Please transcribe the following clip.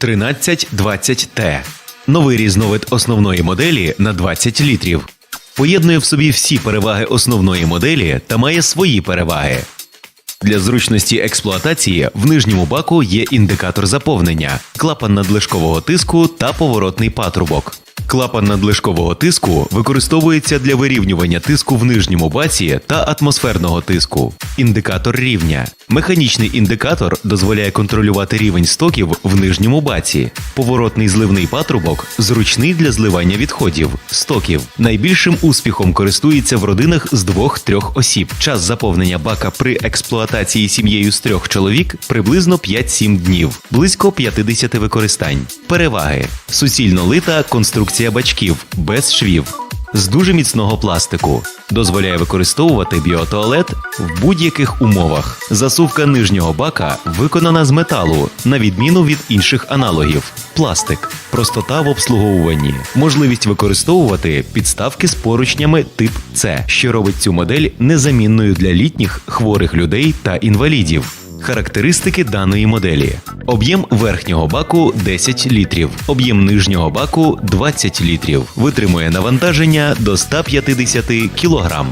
1320T. Новий різновид основної моделі на 20 літрів. Поєднує в собі всі переваги основної моделі та має свої переваги. Для зручності експлуатації в нижньому баку є індикатор заповнення, клапан надлишкового тиску та поворотний патрубок. Клапан надлишкового тиску використовується для вирівнювання тиску в нижньому баці та атмосферного тиску. Індикатор рівня. Механічний індикатор дозволяє контролювати рівень стоків в нижньому баці. Поворотний зливний патрубок зручний для зливання відходів, стоків. Найбільшим успіхом користується в родинах з двох-трьох осіб. Час заповнення бака при експлуатації сім'єю з трьох чоловік приблизно 5-7 днів, близько 50 використань. Переваги: суцільно лита конструкція бачків без швів. З дуже міцного пластику дозволяє використовувати біотуалет в будь-яких умовах. Засувка нижнього бака виконана з металу, на відміну від інших аналогів. Пластик, простота в обслуговуванні, можливість використовувати підставки з поручнями тип С, що робить цю модель незамінною для літніх хворих людей та інвалідів. Характеристики даної моделі: об'єм верхнього баку 10 літрів, об'єм нижнього баку 20 літрів. Витримує навантаження до 150 кг.